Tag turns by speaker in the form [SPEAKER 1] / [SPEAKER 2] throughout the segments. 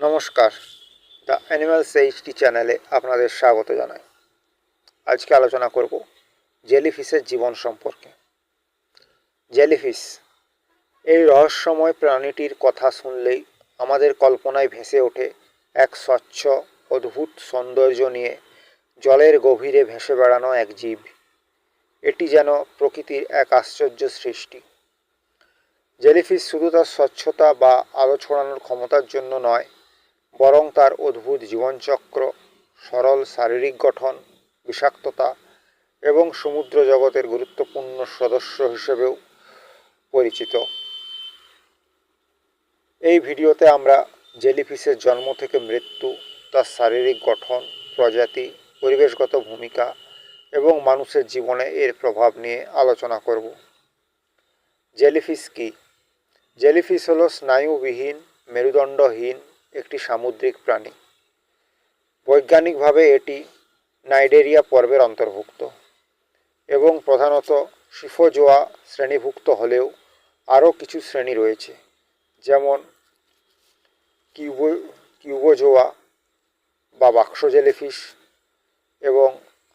[SPEAKER 1] নমস্কার। The animals HT চ্যানেলে আপনাদের স্বাগত জানাই। আজকে আলোচনা করব জেলিফিশের জীবন সম্পর্কে। জেলিফিশ, এই রহস্যময় প্রাণীটির কথা শুনলেই আমাদের কল্পনায় ভেসে ওঠে এক স্বচ্ছ, অদ্ভুত সৌন্দর্য নিয়ে জলের গভীরে ভেসে বেড়ানো এক জীব। এটি যেন প্রকৃতির এক আশ্চর্য সৃষ্টি। জেলিফিশ শুধু তার স্বচ্ছতা বা আলো ছড়ানোর ক্ষমতার জন্য নয় বরং তার অদ্ভুত জীবনচক্র, সরল শারীরিক গঠন, বিষাক্ততা এবং সমুদ্র জগতের গুরুত্বপূর্ণ সদস্য হিসেবেও পরিচিত। এই ভিডিওতে আমরা জেলিফিশের জন্ম থেকে মৃত্যু, তার শারীরিক গঠন, প্রজাতি, পরিবেশগত ভূমিকা এবং মানুষের জীবনে এর প্রভাব নিয়ে আলোচনা করব। জেলিফিশ কী? জেলিফিশ হলো স্নায়ুবিহীন, মেরুদণ্ডহীন একটি সামুদ্রিক প্রাণী। বৈজ্ঞানিকভাবে এটি নাইডেরিয়া পর্বের অন্তর্ভুক্ত এবং প্রধানত সিফোজোয়া শ্রেণীভুক্ত হলেও আরও কিছু শ্রেণি রয়েছে, যেমন কিউবো, কিউবোজোয়া বা বাক্স জেলিফিশ এবং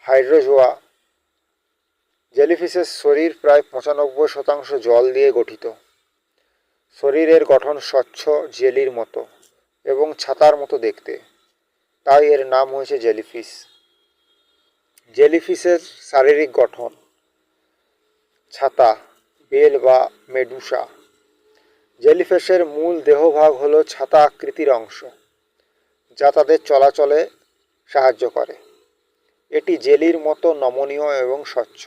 [SPEAKER 1] হাইড্রোজোয়া। জেলিফিশের শরীর প্রায় পঁচানব্বই শতাংশ জল দিয়ে গঠিত। শরীরের গঠন স্বচ্ছ জেলির মতো। এবং ছাতার মতো দেখতে। তাই এর নাম হয়েছে জেলিফিশ। জেলিফিশের শারীরিক গঠন, ছাতা, বেল বা মেডুসা। জেলিফিশের মূল দেহভাগ হল ছাতা আকৃতির অংশ, যা তাদের চলাচলে সাহায্য করে। এটি জেলির মতো নমনীয় এবং স্বচ্ছ।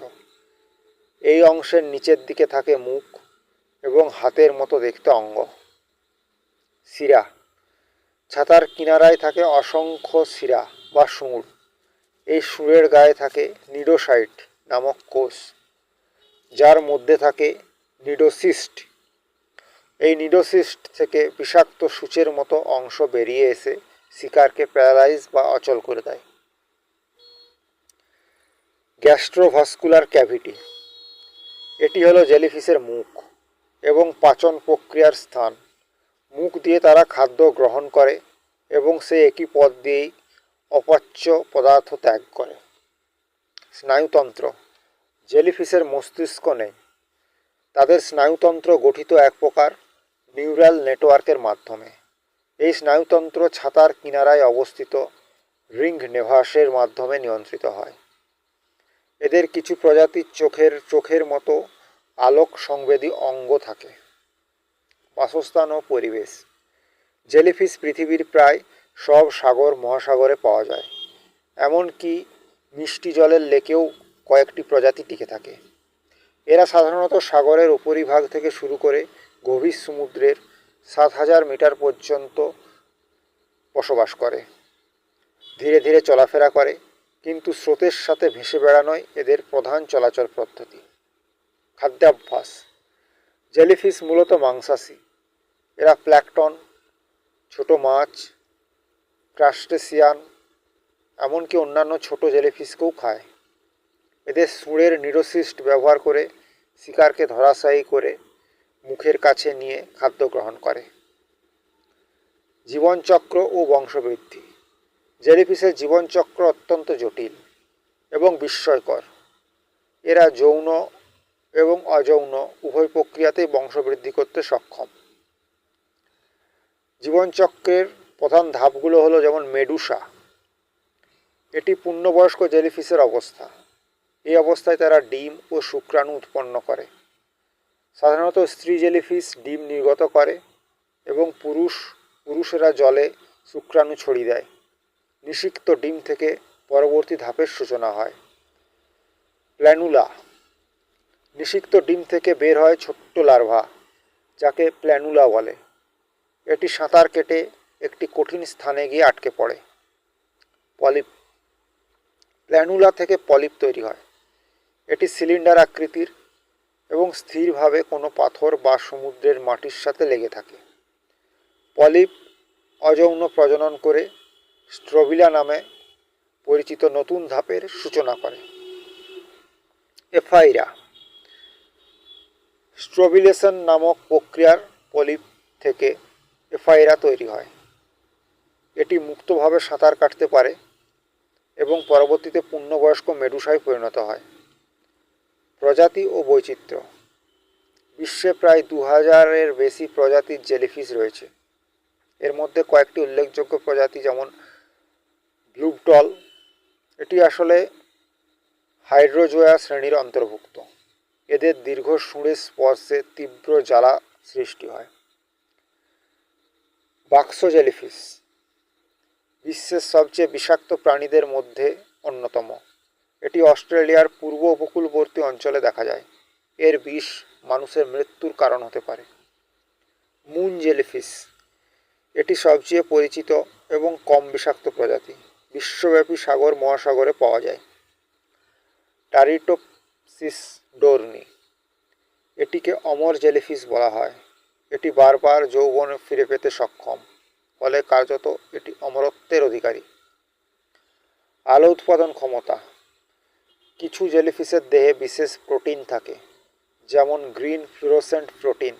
[SPEAKER 1] এই অংশের নিচের দিকে থাকে মুখ এবং হাতের মতো দেখতে অঙ্গ। শিরা ছাতার কিনারায় থাকে অসংখ্য শিরা বা সুর এই সুরের গায়ে থাকে নিডোসাইট নামক কোষ, যার মধ্যে থাকে নিডোসিস্ট। এই নিডোসিস্ট থেকে বিষাক্ত সূচের মতো অংশ বেরিয়ে এসে শিকারকে প্যারালাইজ বা অচল করে দেয়। গ্যাস্ট্রোভাস্কুলার ক্যাভিটি, এটি হলো জেলিফিশের মুখ এবং পাচন প্রক্রিয়ার স্থান। মুখ দিয়ে তারা খাদ্য গ্রহণ করে এবং সে একই পথ দিয়েই অপাচ্য পদার্থ ত্যাগ করে। স্নায়ুতন্ত্র। জেলিফিশের মস্তিষ্ক নেই। তাদের স্নায়ুতন্ত্র গঠিত এক প্রকার নিউরাল নেটওয়ার্কের মাধ্যমে। এই স্নায়ুতন্ত্র ছাতার কিনারায় অবস্থিত রিং নেভাসের মাধ্যমে নিয়ন্ত্রিত হয়। এদের কিছু প্রজাতির চোখের চোখের মতো আলোক সংবেদী অঙ্গ থাকে। বাসস্থান ও পরিবেশ। জেলিফিশ পৃথিবীর প্রায় সব সাগর মহাসাগরে পাওয়া যায়। এমনকি মিষ্টি জলের লেকেও কয়েকটি প্রজাতি টিকে থাকে। এরা সাধারণত সাগরের উপরিভাগ থেকে শুরু করে গভীর সমুদ্রের সাত হাজার মিটার পর্যন্ত বসবাস করে। ধীরে ধীরে চলাফেরা করে, কিন্তু স্রোতের সাথে ভেসে বেড়ানোই এদের প্রধান চলাচল পদ্ধতি। খাদ্যাভ্যাস। জেলিফিশ মূলত মাংসাশী। এরা প্ল্যাকটন, ছোট মাছ, ক্রাস্টেসিয়ান, এমনকি অন্যান্য ছোট জেলিফিশকেও খায়। এদের সুঁড়ের নিরোসিস্ট ব্যবহার করে শিকারকে ধরাশায়ী করে মুখের কাছে নিয়ে খাদ্য গ্রহণ করে। জীবনচক্র ও বংশবৃদ্ধি। জেলিফিশের জীবনচক্র অত্যন্ত জটিল এবং বিস্ময়কর। এরা যৌন এবং অযৌন উভয় প্রক্রিয়াতেই বংশবৃদ্ধি করতে সক্ষম। জীবনচক্রের প্রধান ধাপগুলো হলো যেমন মেডুসা, এটি পূর্ণবয়স্ক জেলিফিশের অবস্থা। এই অবস্থায় তারা ডিম ও শুক্রাণু উৎপন্ন করে। সাধারণত স্ত্রী জেলিফিশ ডিম নির্গত করে এবং পুরুষ, পুরুষেরা জলে শুক্রাণু ছড়িয়ে দেয়। নিষিক্ত ডিম থেকে পরবর্তী ধাপের সূচনা হয়। প্ল্যানুলা নিষিক্ত ডিম থেকে বের হয় ছোট্ট লার্ভা, যাকে প্ল্যানুলা বলে। এটি সাঁতার কেটে একটি কঠিন স্থানে গিয়ে আটকে পড়ে। পলিপ, প্ল্যানুলা থেকে পলিপ তৈরি হয়। এটি সিলিন্ডার আকৃতির এবং স্থিরভাবে কোনো পাথর বা সমুদ্রের মাটির সাথে লেগে থাকে। পলিপ অযৌন প্রজনন করে স্ট্রোবিলা নামে পরিচিত নতুন ধাপের সূচনা করে। এফাইরা স্ট্রোবিলেশন নামক প্রক্রিয়ার পলিপ থেকে এফাইরা তৈরি হয়। এটি মুক্তভাবে সাঁতার কাটতে পারে এবং পরবর্তীতে পূর্ণবয়স্ক মেডুসায় পরিণত হয়। প্রজাতি ও বৈচিত্র্য। বিশ্বে প্রায় দু হাজারের বেশি প্রজাতির জেলিফিশ রয়েছে। এর মধ্যে কয়েকটি উল্লেখযোগ্য প্রজাতি যেমন ব্লুবটল এটি আসলে হাইড্রোজোয়া শ্রেণির অন্তর্ভুক্ত। এদের দীর্ঘ সুঁড়ের স্পর্শে তীব্র জ্বালা সৃষ্টি হয়। বাক্স জেলিফিশ বিশ্বের সবচেয়ে বিষাক্ত প্রাণীদের মধ্যে অন্যতম। এটি অস্ট্রেলিয়ার পূর্ব উপকূলবর্তী অঞ্চলে দেখা যায়। এর বিষ মানুষের মৃত্যুর কারণ হতে পারে। মুন জেলিফিশ এটি সবচেয়ে পরিচিত এবং কম বিষাক্ত প্রজাতি। বিশ্বব্যাপী সাগর মহাসাগরে পাওয়া যায়। টারিটোপসিস ডোরনি। এটিকে অমর জেলিফিশ বলা হয়। এটি বারবার যৌবনে ফিরে পেতে সক্ষম, ফলে কার্যত এটি অমরত্বের অধিকারী। আলো উৎপাদন ক্ষমতা। কিছু জেলিফিশের দেহে বিশেষ প্রোটিন থাকে, যেমন গ্রিন ফ্লুরোসেন্ট প্রোটিন।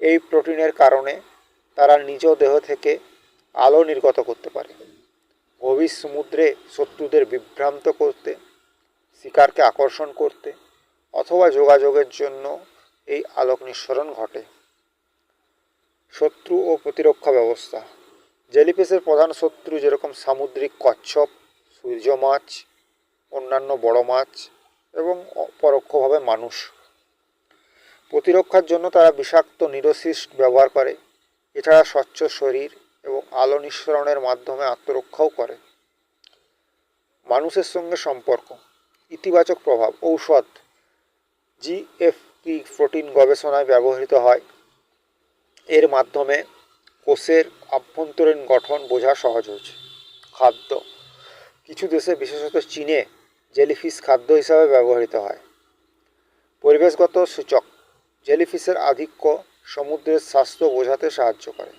[SPEAKER 1] এই প্রোটিনের কারণে তারা নিজ দেহ থেকে আলো নির্গত করতে পারে। গভীর সমুদ্রে শত্রুদের বিভ্রান্ত করতে শিকারকে আকর্ষণ করতে অথবা যোগাযোগের জন্য এই আলোক নিঃসরণ ঘটে। শত্রু ও প্রতিরক্ষা ব্যবস্থা। জেলিফিশের প্রধান শত্রু যেরকম সামুদ্রিক কচ্ছপ সূর্য মাছ অন্যান্য বড় মাছ এবং পরোক্ষভাবে মানুষ। প্রতিরক্ষার জন্য তারা বিষাক্ত নিরোসিস ব্যবহার করে। এছাড়া স্বচ্ছ শরীর এবং আলো নিঃসরণের মাধ্যমে আত্মরক্ষাও করে। মানুষের সঙ্গে সম্পর্ক। ইতিবাচক প্রভাব। ঔষধ জিএফপি প্রোটিন গবেষণায় ব্যবহৃত হয়। এর মাধ্যমে কোষের আভ্যন্তরীণ গঠন বোঝা সহজ হয়েছে। খাদ্য, কিছু দেশে, বিশেষত চীনে, জেলিফিশ খাদ্য হিসাবে ব্যবহৃত হয়। পরিবেশগত সূচক, জেলিফিশের আধিক্য সমুদ্রের স্বাস্থ্য বোঝাতে সাহায্য করে।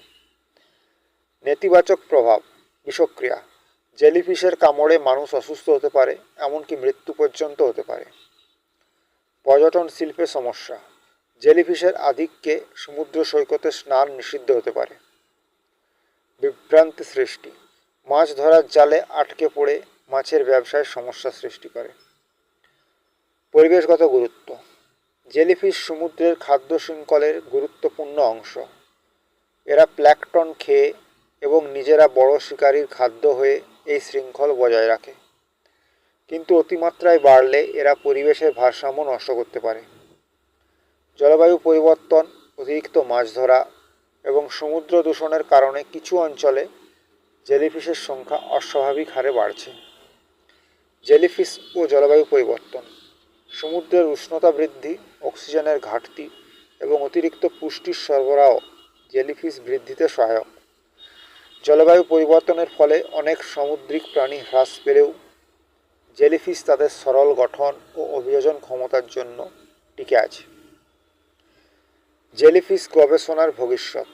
[SPEAKER 1] নেতিবাচক প্রভাব, বিষক্রিয়া জেলিফিশের কামড়ে মানুষ অসুস্থ হতে পারে, এমনকি মৃত্যু পর্যন্ত হতে পারে। পর্যটন শিল্পে সমস্যা। জেলিফিশের আধিক্যে সমুদ্র সৈকতে স্নান নিষিদ্ধ হতে পারে। বিভ্রান্তি সৃষ্টি। মাছ ধরার জালে আটকে পড়ে মাছের ব্যবসায় সমস্যা সৃষ্টি করে। পরিবেশগত গুরুত্ব। জেলিফিশ সমুদ্রের খাদ্য শৃঙ্খলের গুরুত্বপূর্ণ অংশ। এরা প্ল্যাকটন খেয়ে এবং নিজেরা বড় শিকারীর খাদ্য হয়ে এই শৃঙ্খল বজায় রাখে। কিন্তু অতিমাত্রায় বাড়লে এরা পরিবেশের ভারসাম্য নষ্ট করতে পারে। জলবায়ু পরিবর্তন, অতিরিক্ত মাছ ধরা এবং সমুদ্র দূষণের কারণে কিছু অঞ্চলে জেলিফিশের সংখ্যা অস্বাভাবিক হারে বাড়ছে। জেলিফিশ ও জলবায়ু পরিবর্তন, সমুদ্রের উষ্ণতা বৃদ্ধি, অক্সিজেনের ঘাটতি এবং অতিরিক্ত পুষ্টির সরবরাহ জেলিফিশ বৃদ্ধিতে সহায়ক। জলবায়ু পরিবর্তনের ফলে অনেক সামুদ্রিক প্রাণী হ্রাস পেলেও জেলিফিশ তাদের সরল গঠন ও অভিযোজন ক্ষমতার জন্য টিকে আছে। জেলিফিশ গবেষণার ভবিষ্যৎ।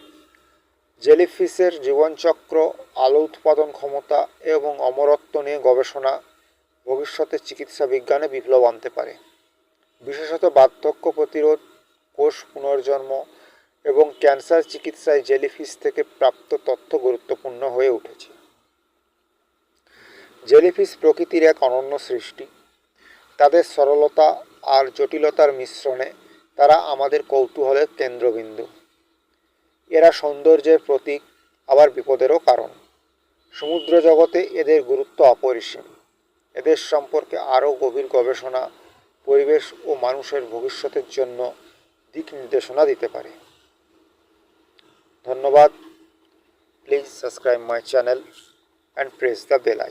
[SPEAKER 1] জেলিফিশের জীবনচক্র, আলো উৎপাদন ক্ষমতা এবং অমরত্ব নিয়ে গবেষণা ভবিষ্যতে চিকিৎসা বিজ্ঞানে বিপ্লব আনতে পারে। বিশেষত বার্ধক্য প্রতিরোধ, কোষ পুনর্জন্ম এবং ক্যান্সার চিকিৎসায় জেলিফিশ থেকে প্রাপ্ত তথ্য গুরুত্বপূর্ণ হয়ে উঠেছে। জেলিফিশ প্রকৃতির এক অনন্য সৃষ্টি। তাদের সরলতা আর জটিলতার মিশ্রণে তারা আমাদের কৌতূহলের কেন্দ্রবিন্দু। এরা সৌন্দর্যের প্রতীক, আবার বিপদেরও কারণ। সমুদ্র জগতে এদের গুরুত্ব অপরিসীম। এদের সম্পর্কে আরও গভীর গবেষণা, পরিবেশ ও মানুষের ভবিষ্যতের জন্য দিক নির্দেশনা দিতে পারে। ধন্যবাদ please subscribe my channel and press the bell icon